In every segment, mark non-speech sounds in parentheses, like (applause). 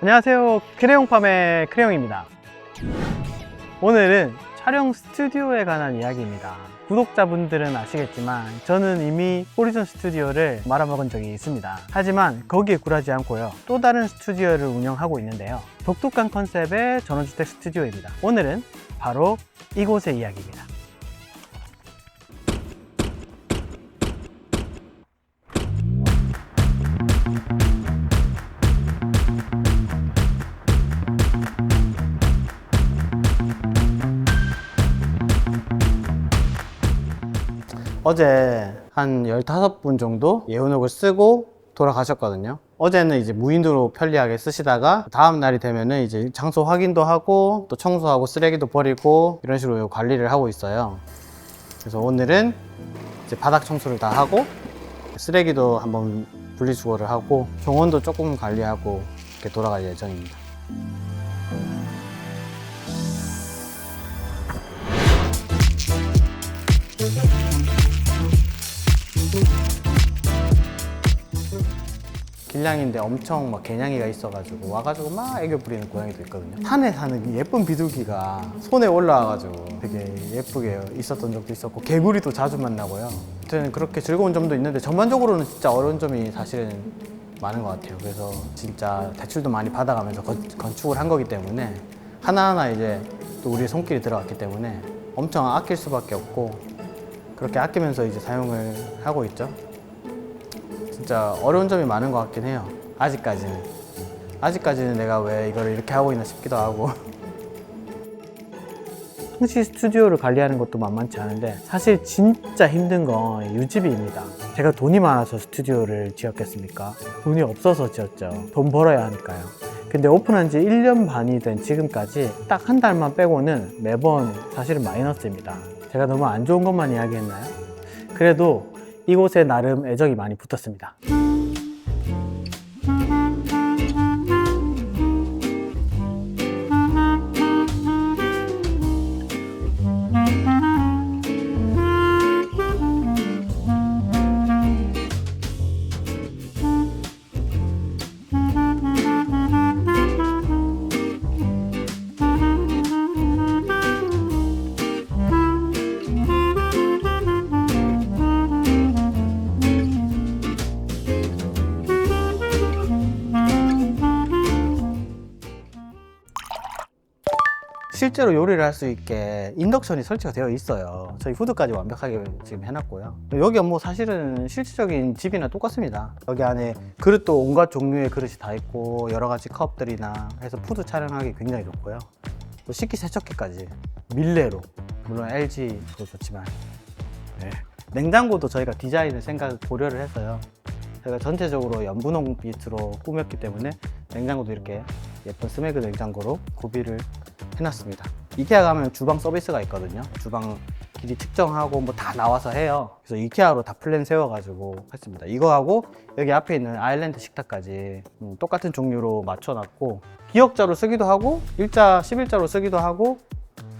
안녕하세요. 크레용팜의 크레용입니다. 오늘은 촬영 스튜디오에 관한 이야기입니다. 구독자분들은 아시겠지만 저는 이미 호리존 스튜디오를 말아먹은 적이 있습니다. 하지만 거기에 굴하지 않고요. 또 다른 스튜디오를 운영하고 있는데요. 독특한 컨셉의 전원주택 스튜디오입니다. 오늘은 바로 이곳의 이야기입니다. 어제 한 15분 정도 예온옥을 쓰고 돌아가셨거든요. 어제는 이제 무인도로 편리하게 쓰시다가 다음 날이 되면은 이제 장소 확인도 하고 또 청소하고 쓰레기도 버리고 이런 식으로 관리를 하고 있어요. 그래서 오늘은 이제 바닥 청소를 다 하고 쓰레기도 한번 분리수거를 하고 정원도 조금 관리하고 이렇게 돌아갈 예정입니다. 길냥인데 엄청 막 개냥이가 있어가지고 와가지고 막 애교 부리는 고양이도 있거든요. 산에 사는 이 예쁜 비둘기가 손에 올라와가지고 되게 예쁘게 있었던 적도 있었고 개구리도 자주 만나고요. 아무튼 그렇게 즐거운 점도 있는데 전반적으로는 진짜 어려운 점이 사실은 많은 것 같아요. 그래서 진짜 대출도 많이 받아가면서 건, 건축을 한 거기 때문에 하나하나 이제 또 우리의 손길이 들어갔기 때문에 엄청 아낄 수밖에 없고 그렇게 아끼면서 이제 사용을 하고 있죠. 진짜 어려운 점이 많은 것 같긴 해요. 아직까지는. 아직까지는 내가 왜 이걸 이렇게 하고 있나 싶기도 하고. (laughs) 항시 스튜디오를 관리하는 것도 만만치 않은데 사실 진짜 힘든 건 유지비입니다. 제가 돈이 많아서 스튜디오를 지었겠습니까? 돈이 없어서 지었죠. 돈 벌어야 하니까요. 근데 오픈한 지 1년 반이 된 지금까지 딱 한 달만 빼고는 매번 사실은 마이너스입니다. 제가 너무 안 좋은 것만 이야기했나요? 그래도 이곳에 나름 애정이 많이 붙었습니다. 실제로 요리를 할 수 있게 인덕션이 설치가 되어 있어요. 저희 후드까지 완벽하게 지금 해놨고요. 여기 뭐 사실은 실질적인 집이나 똑같습니다. 여기 안에 그릇도 온갖 종류의 그릇이 다 있고 여러 가지 컵들이나 해서 푸드 촬영하기 굉장히 좋고요. 또 식기세척기까지 밀레로 물론 LG도 좋지만 네. 냉장고도 저희가 디자인을 생각 고려를 했어요. 저희가 전체적으로 연분홍빛으로 꾸몄기 때문에 냉장고도 이렇게 예쁜 스매그 냉장고로 구비를 해놨습니다. 이케아 가면 주방 서비스가 있거든요. 주방 길이 측정하고 뭐 다 나와서 해요. 그래서 이케아로 다 플랜 세워가지고 했습니다. 이거하고 여기 앞에 있는 아일랜드 식탁까지 음, 똑같은 종류로 맞춰놨고 기역자로 쓰기도 하고 일자 11자로 쓰기도 하고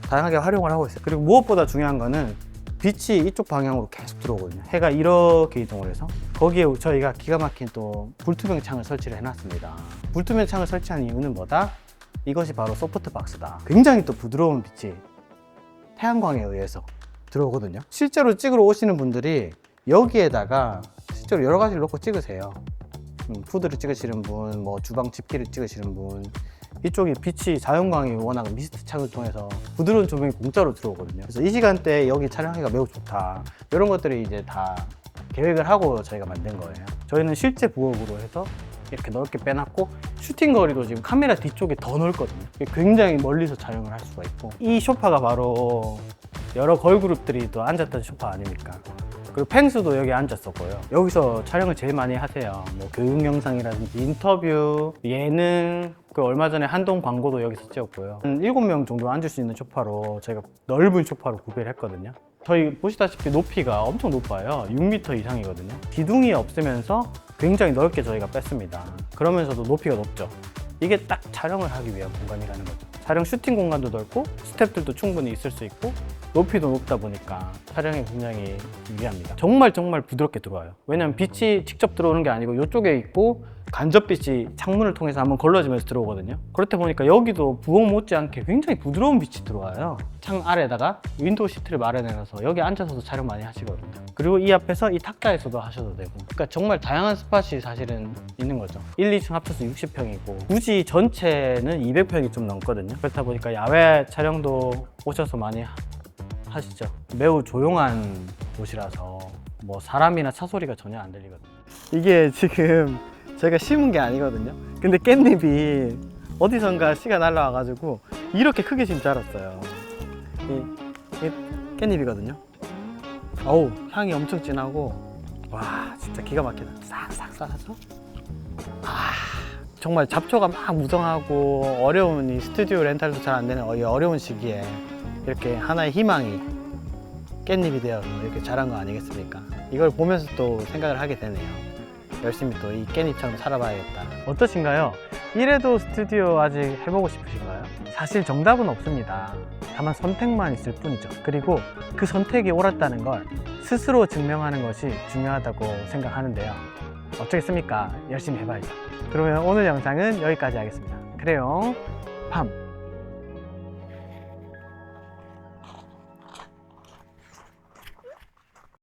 다양하게 활용을 하고 있어요. 그리고 무엇보다 중요한 거는 빛이 이쪽 방향으로 계속 들어오거든요. 해가 이렇게 이동을 해서 거기에 저희가 기가 막힌 또 불투명 창을 설치를 해놨습니다. 불투명 창을 설치한 이유는 뭐다? 이것이 바로 소프트 박스다. 굉장히 또 부드러운 빛이 태양광에 의해서 들어오거든요. 실제로 찍으러 오시는 분들이 여기에다가 실제로 여러 가지를 놓고 찍으세요. 음, 푸드를 찍으시는 분, 뭐 주방 집기를 찍으시는 분, 이쪽이 빛이 자연광이 워낙 미스트 창을 통해서 부드러운 조명이 공짜로 들어오거든요. 그래서 이 시간대에 여기 촬영하기가 매우 좋다. 이런 것들이 이제 다 계획을 하고 저희가 만든 거예요. 저희는 실제 부엌으로 해서 이렇게 넓게 빼놨고 슈팅 거리도 지금 카메라 뒤쪽에 더 넓거든요. 굉장히 멀리서 촬영을 할 수가 있고 이 소파가 바로 여러 걸그룹들이 또 앉았던 소파 아닙니까? 그리고 펭수도 여기 앉았었고요. 여기서 촬영을 제일 많이 하세요. 뭐 교육 영상이라든지 인터뷰, 예능, 그 얼마 전에 한동 광고도 여기서 찍었고요. 한 7명 정도 앉을 수 있는 소파로 저희가 넓은 소파로 구비를 했거든요. 저희 보시다시피 높이가 엄청 높아요. 6m 이상이거든요. 기둥이 없으면서 굉장히 넓게 저희가 뺐습니다. 그러면서도 높이가 높죠. 이게 딱 촬영을 하기 위한 공간이라는 거죠. 촬영 슈팅 공간도 넓고 스탭들도 충분히 있을 수 있고 높이도 높다 보니까 촬영에 굉장히 유리합니다. 정말 정말 부드럽게 들어와요. 왜냐면 빛이 직접 들어오는 게 아니고 이쪽에 있고 간접빛이 창문을 통해서 한번 걸러지면서 들어오거든요. 그렇다 보니까 여기도 부엌 못지않게 굉장히 부드러운 빛이 들어와요. 창 아래다가 윈도우 시트를 마련해놔서 여기 앉아서도 촬영 많이 하시거든요. 그리고 이 앞에서 이 탁자에서도 하셔도 되고. 그러니까 정말 다양한 스팟이 사실은 있는 거죠. 1, 2층 합쳐서 60평이고 굳이 전체는 200평이 좀 넘거든요. 그렇다 보니까 야외 촬영도 오셔서 많이 하- 하시죠. 매우 조용한 곳이라서 뭐 사람이나 차 소리가 전혀 안 들리거든요. 이게 지금 제가 심은 게 아니거든요. 근데 깻잎이 어디선가 씨가 날라와가지고 이렇게 크게 심 자랐어요. 이, 이 깻잎이거든요. 어우 향이 엄청 진하고 와 진짜 기가 막히다. 싹싹싹 하죠? 아 정말 잡초가 막 무성하고 어려운 이 스튜디오 렌탈도 잘 안 되는 이 어려운 시기에 이렇게 하나의 희망이 깻잎이 되어 이렇게 자란 거 아니겠습니까? 이걸 보면서 또 생각을 하게 되네요. 열심히 또 이 깻잎처럼 살아봐야겠다. 어떠신가요? 이래도 스튜디오 아직 해보고 싶으신가요? 사실 정답은 없습니다. 다만 선택만 있을 뿐이죠. 그리고 그 선택이 옳았다는 걸 스스로 증명하는 것이 중요하다고 생각하는데요. 어쩌겠습니까? 열심히 해봐야죠. 그러면 오늘 영상은 여기까지 하겠습니다. 그래요. 밤.